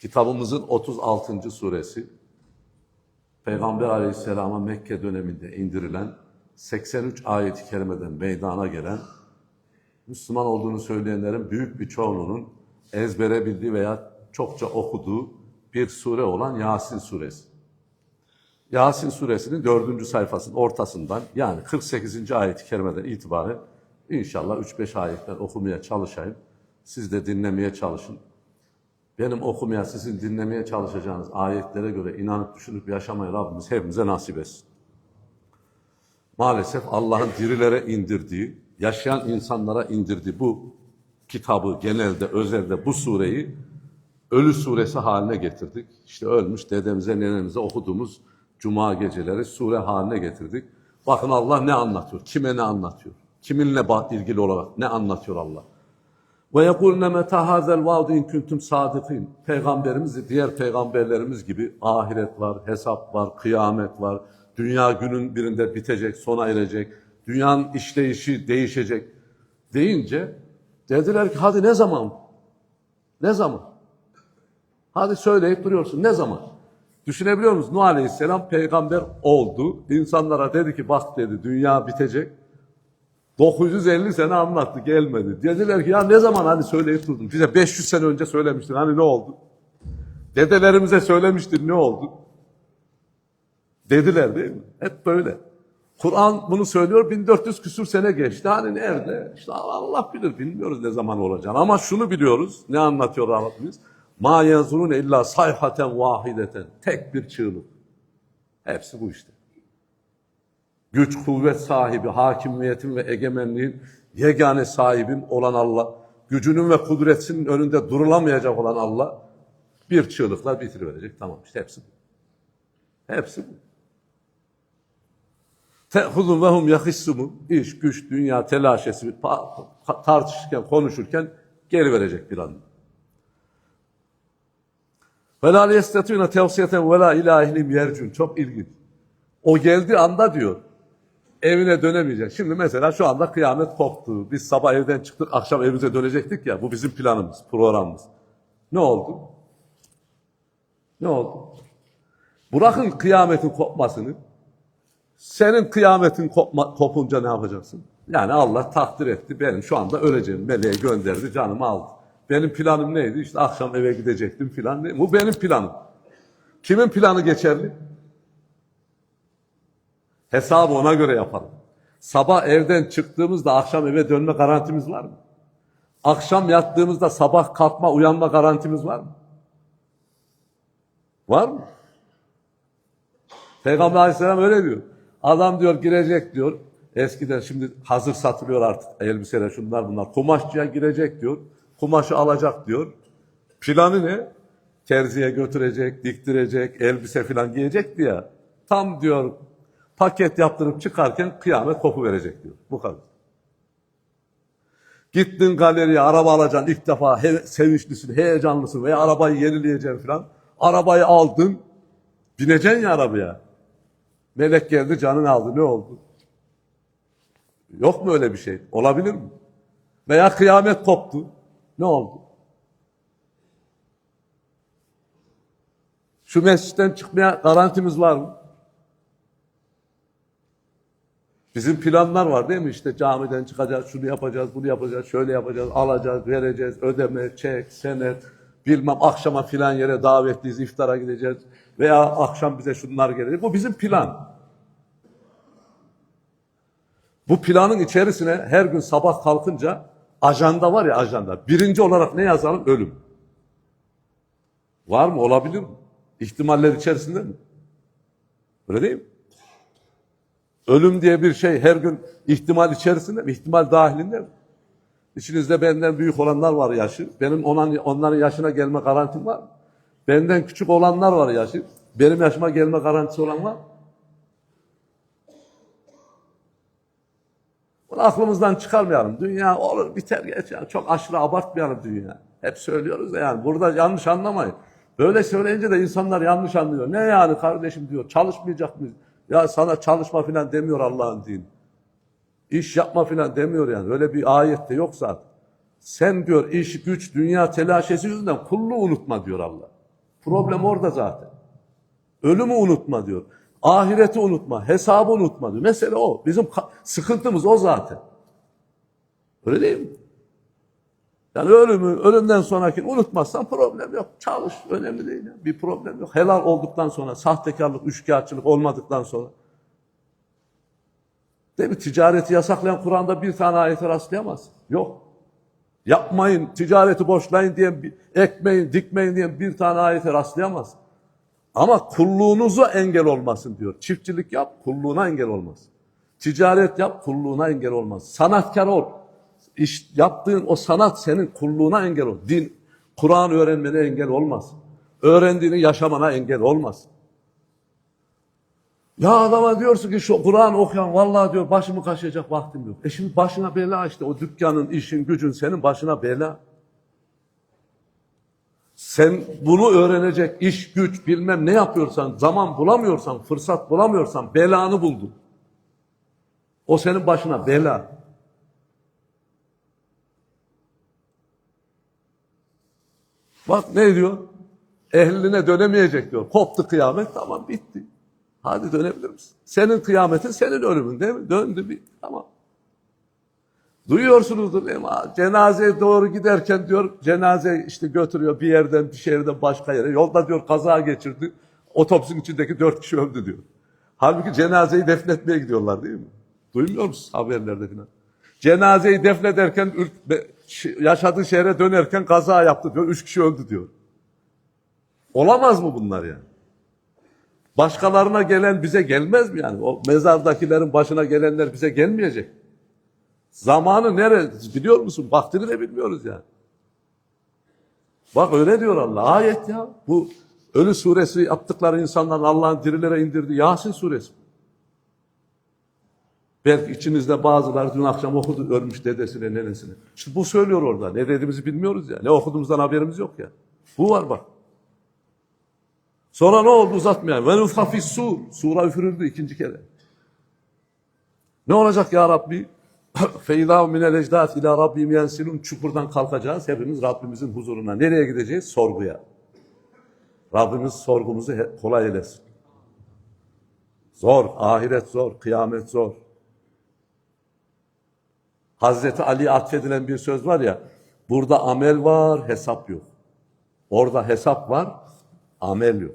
Kitabımızın 36. suresi Peygamber aleyhisselama Mekke döneminde indirilen 83 ayet-i kerimeden meydana gelen Müslüman olduğunu söyleyenlerin büyük bir çoğunluğunun ezbere bildiği veya çokça okuduğu bir sure olan Yasin suresi. Yasin suresinin dördüncü sayfasının ortasından yani 48. ayet-i kerimeden itibaren inşallah 3-5 ayetler okumaya çalışayım. Siz de dinlemeye çalışın. Benim okumaya, sizin dinlemeye çalışacağınız ayetlere göre inanıp düşünüp yaşamayı Rabbimiz hepimize nasip etsin. Maalesef Allah'ın dirilere indirdiği, yaşayan insanlara indirdiği bu kitabı genelde, özelde bu sureyi ölü suresi haline getirdik. İşte ölmüş dedemize, nenemize okuduğumuz cuma geceleri sure haline getirdik. Bakın Allah ne anlatıyor, kime ne anlatıyor, kiminle ilgili olarak ne anlatıyor Allah. Ve yekulne meta hazel vaadu in kuntum sadikin. Peygamberimiz diğer peygamberlerimiz gibi ahiret var, hesap var, kıyamet var. Dünya günün birinde bitecek, sona erecek. Dünyanın işleyişi değişecek deyince dediler ki hadi ne zaman? Ne zaman? Hadi söyleyip duruyorsun. Ne zaman? Düşünebiliyor musunuz? Nuh Aleyhisselam peygamber oldu. İnsanlara dedi ki bak dedi dünya bitecek. 950 sene anlattı gelmedi. Dediler ki ya ne zaman hani söyleyip durdun. Bize 500 sene önce söylemiştin hani ne oldu? Dedelerimize söylemiştin ne oldu? Dediler değil mi? Hep böyle. Kur'an bunu söylüyor 1400 küsür sene geçti. Hani nerede? İşte Allah bilir bilmiyoruz ne zaman olacağını. Ama şunu biliyoruz. Ne anlatıyor Rabbimiz? Ma yazurun illa sayhaten vahideten. Tek bir çığlık. Hepsi bu işte güç, kuvvet sahibi, hakimiyetin ve egemenliğin yegane sahibim olan Allah, gücünün ve kudretinin önünde durulamayacak olan Allah bir çığlıkla bitiriverecek. Tamam işte hepsi bu. Hepsi bu. Te'huzun ve hum yahissumun. İş, güç, dünya, telaşesi tartışırken, konuşurken geri verecek bir anda. Ve la yestetûne tevsiyeten ve la ilâhilim yercun. Çok ilginç. O geldiği anda diyor, evine dönemeyecek. Şimdi mesela şu anda kıyamet koptu. Biz sabah evden çıktık, akşam evimize dönecektik ya. Bu bizim planımız, programımız. Ne oldu? Ne oldu? Bırakın kıyametin kopmasını. Senin kıyametin kopma, kopunca ne yapacaksın? Yani Allah takdir etti. Benim şu anda öleceğim. Meleği gönderdi, canımı aldı. Benim planım neydi? İşte akşam eve gidecektim filan. Bu benim planım. Kimin planı geçerli? Hesabı ona göre yapalım. Sabah evden çıktığımızda akşam eve dönme garantimiz var mı? Akşam yattığımızda sabah kalkma, uyanma garantimiz var mı? Var mı? Peygamber aleyhisselam öyle diyor. Adam diyor girecek diyor. Eskiden şimdi hazır satılıyor artık elbiseler şunlar bunlar. Kumaşçıya girecek diyor. Kumaşı alacak diyor. Planı ne? Terziye götürecek, diktirecek, elbise falan giyecek diye. Tam diyor paket yaptırıp çıkarken kıyamet kopu verecek diyor. Bu kadar. Gittin galeriye araba alacaksın ilk defa he, sevinçlisin, heyecanlısın veya arabayı yenileyeceksin falan. Arabayı aldın, bineceksin ya arabaya. Melek geldi canını aldı ne oldu? Yok mu öyle bir şey? Olabilir mi? Veya kıyamet koptu. Ne oldu? Şu mescitten çıkmaya garantimiz var mı? Bizim planlar var değil mi? İşte camiden çıkacağız, şunu yapacağız, bunu yapacağız, şöyle yapacağız, alacağız, vereceğiz, ödeme, çek, senet, bilmem akşama filan yere davetliyiz, iftara gideceğiz veya akşam bize şunlar gelecek. Bu bizim plan. Bu planın içerisine her gün sabah kalkınca ajanda var ya ajanda. Birinci olarak ne yazalım? Ölüm. Var mı? Olabilir mi? İhtimaller içerisinde mi? Öyle değil mi? Ölüm diye bir şey her gün ihtimal içerisinde mi? İhtimal dahilinde mi? İçinizde benden büyük olanlar var yaşı. Benim onların, onların yaşına gelme garantim var mı? Benden küçük olanlar var yaşı. Benim yaşıma gelme garantisi olan var mı? Bunu aklımızdan çıkarmayalım. Dünya olur biter geç. Yani çok aşırı abartmayalım dünya. Hep söylüyoruz da yani burada yanlış anlamayın. Böyle söyleyince de insanlar yanlış anlıyor. Ne yani kardeşim diyor çalışmayacak mıyız? Ya sana çalışma filan demiyor Allah'ın dini. İş yapma filan demiyor yani. Öyle bir ayette yok zaten. Sen diyor iş, güç, dünya telaşesi yüzünden kulluğu unutma diyor Allah. Problem orada zaten. Ölümü unutma diyor. Ahireti unutma, hesabı unutma diyor. Mesele o. Bizim sıkıntımız o zaten. Öyle değil mi? Yani ölümü, ölümden sonraki unutmazsan problem yok. Çalış, önemli değil. ya. Bir problem yok. Helal olduktan sonra, sahtekarlık, üçkağıtçılık olmadıktan sonra. Değil mi? Ticareti yasaklayan Kur'an'da bir tane ayete rastlayamaz. Yok. Yapmayın, ticareti boşlayın diyen, ekmeyin, dikmeyin diyen bir tane ayete rastlayamaz. Ama kulluğunuzu engel olmasın diyor. Çiftçilik yap, kulluğuna engel olmaz. Ticaret yap, kulluğuna engel olmaz. Sanatkar ol. İş, yaptığın o sanat senin kulluğuna engel ol. Din, Kur'an öğrenmene engel olmaz. Öğrendiğini yaşamana engel olmaz. Ya adama diyorsun ki şu Kur'an okuyan vallahi diyor başımı kaşıyacak vaktim yok. E şimdi başına bela işte o dükkanın, işin, gücün senin başına bela. Sen bunu öğrenecek iş, güç bilmem ne yapıyorsan, zaman bulamıyorsan, fırsat bulamıyorsan belanı buldun. O senin başına bela. Bak ne diyor? Ehline dönemeyecek diyor. Koptu kıyamet tamam bitti. Hadi dönebilir misin? Senin kıyametin senin ölümün değil mi? Döndü bir tamam. Duyuyorsunuzdur değil mi? Cenazeye doğru giderken diyor cenaze işte götürüyor bir yerden bir şehirden başka yere. Yolda diyor kaza geçirdi. Otobüsün içindeki dört kişi öldü diyor. Halbuki cenazeyi defnetmeye gidiyorlar değil mi? Duymuyor musunuz haberlerde falan? Cenazeyi defnederken yaşadığı şehre dönerken kaza yaptı diyor. Üç kişi öldü diyor. Olamaz mı bunlar yani? Başkalarına gelen bize gelmez mi yani? O mezardakilerin başına gelenler bize gelmeyecek. Zamanı nerede biliyor musun? Vaktini de bilmiyoruz yani. Bak öyle diyor Allah. Ayet ya. Bu ölü suresi yaptıkları insanların Allah'ın dirilere indirdiği Yasin suresi. Belki içinizde bazıları dün akşam okudu ölmüş dedesine nenesine. İşte bu söylüyor orada. Ne dediğimizi bilmiyoruz ya. Ne okuduğumuzdan haberimiz yok ya. Bu var bak. Sonra ne oldu uzatmayalım. Ve nufka sur. Sura üfürüldü ikinci kere. Ne olacak ya Rabbi? Feyda minel ecdat ila rabbim yensilun. Çukurdan kalkacağız. Hepimiz Rabbimizin huzuruna. Nereye gideceğiz? Sorguya. Rabbimiz sorgumuzu kolay eylesin. Zor. Ahiret zor. Kıyamet zor. Hazreti Ali atfedilen bir söz var ya. Burada amel var, hesap yok. Orada hesap var, amel yok.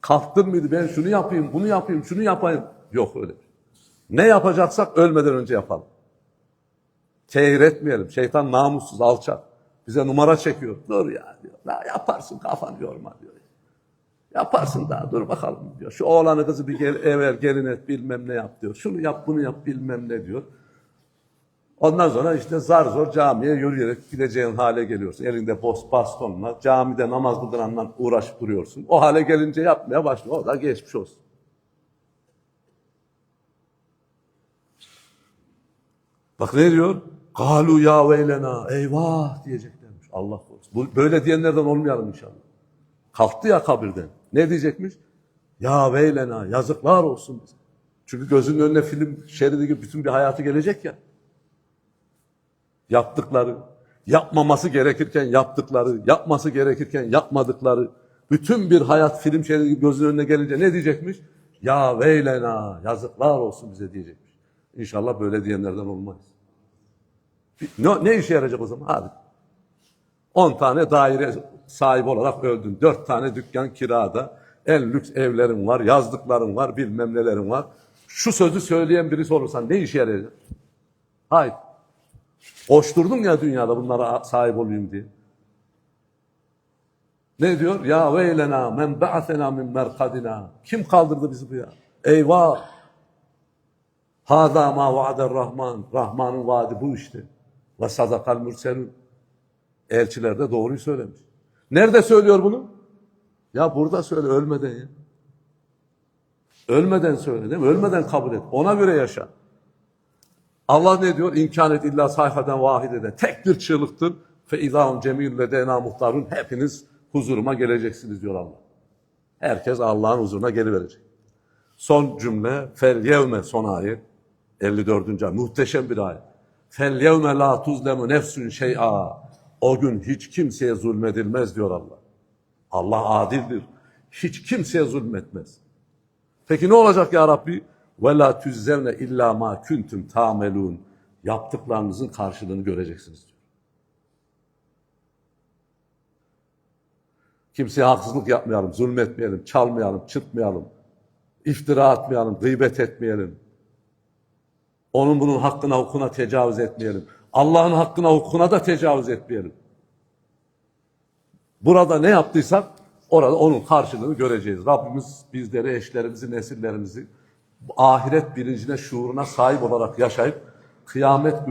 Kalktın mıydı ben şunu yapayım, bunu yapayım, şunu yapayım. Yok öyle. Ne yapacaksak ölmeden önce yapalım. Tehir etmeyelim. Şeytan namussuz, alçak. Bize numara çekiyor. Dur ya diyor. La yaparsın kafanı yorma diyor. Yaparsın daha dur bakalım diyor. Şu oğlanı kızı bir gel, evvel gelin et bilmem ne yap diyor. Şunu yap bunu yap bilmem ne diyor. Ondan sonra işte zar zor camiye yürüyerek gideceğin hale geliyorsun. Elinde bos bastonla camide namaz kıldıranla uğraşıp duruyorsun. O hale gelince yapmaya başlıyor. O da geçmiş olsun. Bak ne diyor? Galu ya veylena. Eyvah diyeceklermiş. Allah korusun. Bu, böyle diyenlerden olmayalım inşallah. Kalktı ya kabirden. Ne diyecekmiş? Ya veylena yazıklar olsun bize. Çünkü gözünün önüne film şeridi gibi bütün bir hayatı gelecek ya. Yaptıkları, yapmaması gerekirken yaptıkları, yapması gerekirken yapmadıkları, bütün bir hayat film şeridi gözünün önüne gelince ne diyecekmiş? Ya veylena yazıklar olsun bize diyecekmiş. İnşallah böyle diyenlerden olmayız. Ne, ne işe yarayacak o zaman? Hadi. 10 tane daire sahibi olarak öldün. 4 tane dükkan kirada. En lüks evlerin var, yazdıkların var, bilmem nelerin var. Şu sözü söyleyen birisi olursan ne işe yarayacak? Hayır. Koşturdun ya dünyada bunlara sahip olayım diye. Ne diyor? Ya veylena men ba'athena min merkadina. Kim kaldırdı bizi bu ya? Eyvah! Hâzâ mâ va'der rahman. Rahman'ın vaadi bu işte. Ve sadakal mürselun. Elçiler de doğruyu söylemiş. Nerede söylüyor bunu? Ya burada söyle ölmeden ya. Ölmeden söyle değil mi? Ölmeden kabul et. Ona göre yaşa. Allah ne diyor? İmkanet illa sayhaden vahideden. Tek bir çığlıktır. Fe izahum cemil ledena muhtarun. Hepiniz huzuruma geleceksiniz diyor Allah. Herkes Allah'ın huzuruna geliverecek. Son cümle fel yevme son ayet. 54. ayet. Muhteşem bir ayet. Fel yevme la tuzlemu nefsün şey'a. O gün hiç kimseye zulmedilmez diyor Allah. Allah adildir. Hiç kimseye zulmetmez. Peki ne olacak ya Rabbi? Ve la tüzzevne illa ma kuntum tamelun. Yaptıklarınızın karşılığını göreceksiniz diyor. Kimseye haksızlık yapmayalım, zulmetmeyelim, çalmayalım, çırpmayalım, iftira atmayalım, gıybet etmeyelim. Onun bunun hakkına, hukukuna tecavüz etmeyelim. Allah'ın hakkına, hukukuna da tecavüz etmeyelim. Burada ne yaptıysak orada onun karşılığını göreceğiz. Rabbimiz bizleri, eşlerimizi, nesillerimizi ahiret bilincine, şuuruna sahip olarak yaşayıp kıyamet